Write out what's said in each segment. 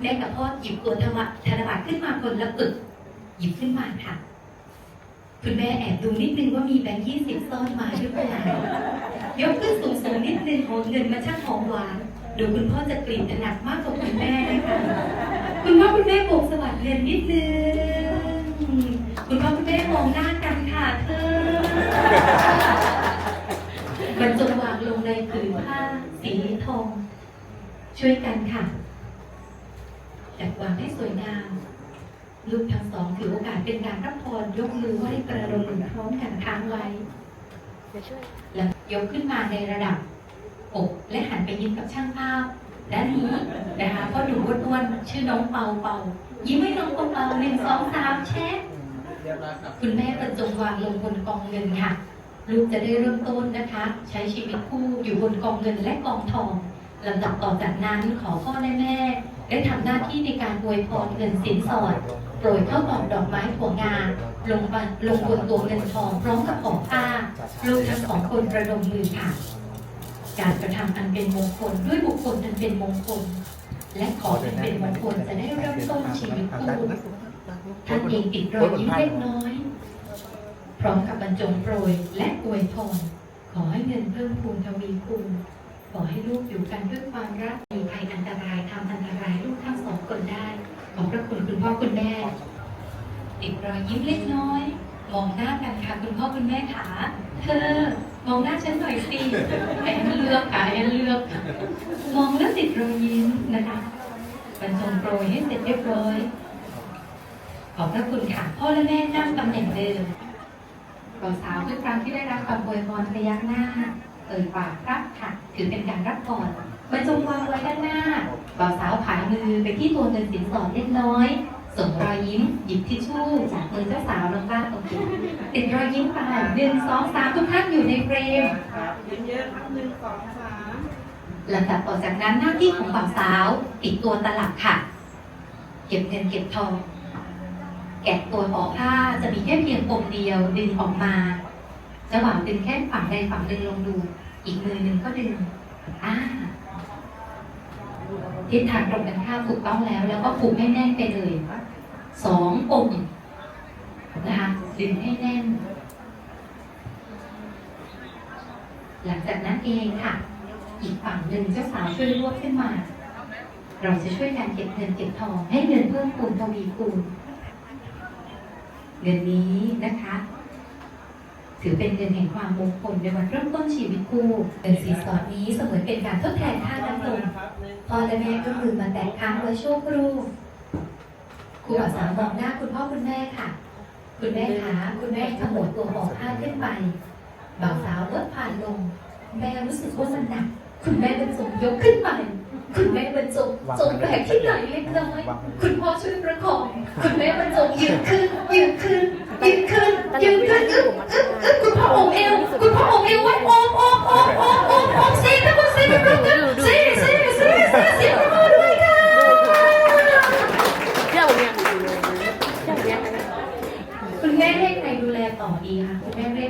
แม่กับพ่อหยิบตัวธนบัตรขึ้นมาคนละปึก หยิบขึ้นมาค่ะ คุณแม่แอบดูนิดนึงว่ามีแบงค์ยี่สิบซ่อนมาหรือเปล่ายกขึ้นสูงสูงๆนิดนึงโอ้เงินมาช่างหอมหวานดูคุณพ่อจะกลิ่นถนัดมากกว่าคุณแม่นะคะคุณพ่อคุณแม่โบกสวัสดิ์เงินนิดนึงคุณพ่อคุณแม่มองหน้ากันค่ะเธอบรรจงวางลงในผืนผ้าสีทอง ช่วยกันค่ะ จัดวางให้สวยงาม ลูกทั้งสองถือโอกาสเป็นการรับพรยกมือไหว้กระดมมือพร้อมกันค้างไว้แล้วยกขึ้นมาในระดับอกและหันไปยิ้มกับช่างภาพด้านนี้นะคะก็ดูอ้วนๆชื่อน้องเปาเปายิ้มให้น้องเปาเปาหนึ่งสองสามแชะคุณแม่บรรจงวางลงบนกองเงินค่ะ ลูกจะได้เริ่มต้นนะคะ ใช้ชีวิตคู่อยู่บนกองเงินและกองทองลำดับต่อจากนั้นขอพ่อและแม่ ได้ทำหน้าที่ในการอวยพรเงินสินสอดโปรยข้าวตอกดอกไม้ถั่วงาลงบนลงบนตัวเงินทองพร้อมกับของผ้าลูกทั้งสองคนประดมมือค่ะ การกระทำอันเป็นมงคลด้วยบุคคลอันเป็นมงคล และขอให้เป็นมงคลจะได้เริ่มต้นชีวิตคู่ท่านเองติดรอยยิ้มเล็กน้อย พร้อมกับบรรจงโปรยและอวยพรขอให้เงินเพิ่มพูนทวีคูณขอให้ลูกอยู่กันด้วยความรัก คุณแม่ติดรอยยิ้มเล็กน้อย มองหน้ากันค่ะคุณพ่อคุณแม่ขาเธอ มองหน้าฉันหน่อยสิแอนเลือกค่ะแอนเลือก มองแล้วติดรอยยิ้มนะคะบรรจงโปรยให้เสร็จเรียบร้อย ขอบพระคุณค่ะ พ่อและแม่นั่งตำแหน่งเดิมบ่าวสาวทุกครั้งที่ได้รับคำอวยพรพยักหน้า เอ่ยปากรับค่ะถือเป็นการรับพรบรรจงวางไว้ด้านหน้าบ่าวสาวผายมือไปที่ตัวเงินสินสอดเล็กน้อย ส่งรอยยิ้ม หยิบทิชชู่จากมือเจ้าสาวลงบ้างโอเคติดรอยยิ้มไปหนึ่งสองสามทุกท่านอยู่ในเฟรมครับเยอะๆครับหนึ่งสองสามลำดับต่อจากนั้นหน้าที่ของบ่าวสาวปิดตัวตลับค่ะ เก็บเงินเก็บทอง แกะตัวห่อผ้าจะมีแค่เพียงปมเดียวดึงออกมาเจะหวางดึงแค่ฝั่งใดฝั่งหนึ่งลงดู อีกมือหนึ่งก็ดึงอ่า ทิศทางตรงกันข้ามถูกต้องแล้ว แล้วก็ผูกให้แน่นไปเลยสองปมนะคะดึงให้แน่น หลังจากนั้นเองค่ะ อีกฝั่งหนึ่งเจ้าสาวช่วยรวบขึ้นมา เราจะช่วยกันเก็บเงินเก็บทองให้เงินเพิ่มคูณทวีคูณเงินนี้นะคะ ถือเป็นเงินแห่งความมงคลในวันเริ่มต้นชีวิตคู่เงินสีสอดนี้เสมือนเป็นการทดแทนค่าน้ำนม พ่อและแม่ก็มือมาแตะค้างไว้ชั่วครู่ครูบ่าวสาวมองหน้าคุณพ่อคุณแม่ค่ะ คุณแม่ขาคุณแม่ขมวดตัวห่อผ้าขึ้นไปบ่าวสาวลดผ่านลง แม่รู้สึกว่ามันหนัก คุณแม่บรรจงยกขึ้นไป คุณแม่บรรจงจงแบกที่ไหนเล็กน้อยคุณพ่อช่วยประคอง คุณแม่บรรจงยืนขึ้น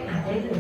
หาได้เลย